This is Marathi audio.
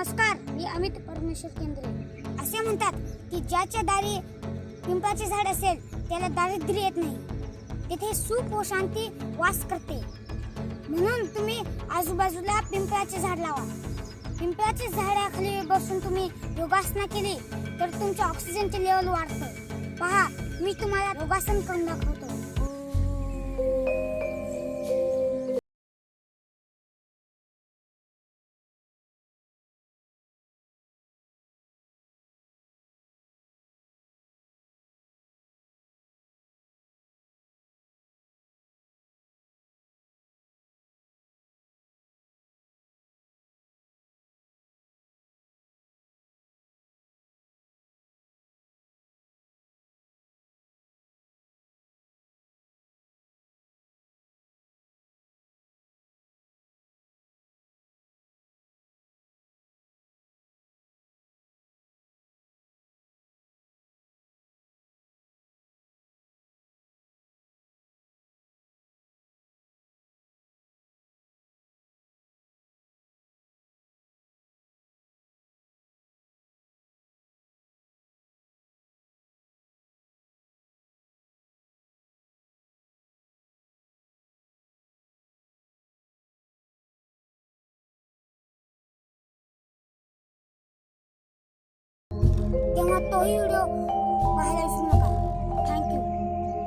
नमस्कार मी अमित परमेश्वर केंद्रे. असे म्हणतात की ज्याच्या दारी पिंपळाचे झाड असेल त्याला दारिद्र्य येत नाही. तेथे सुख व शांती वास करते. म्हणून तुम्ही आजूबाजूला पिंपळाचे झाड लावा. पिंपळाच्या झाडाखाली बसून तुम्ही योगासना केली तर तुमच्या ऑक्सिजनचे लेवल वाढतं. पहा मी तुम्हाला योगासन करून दाखवतो. jangan toyo dong. Mahal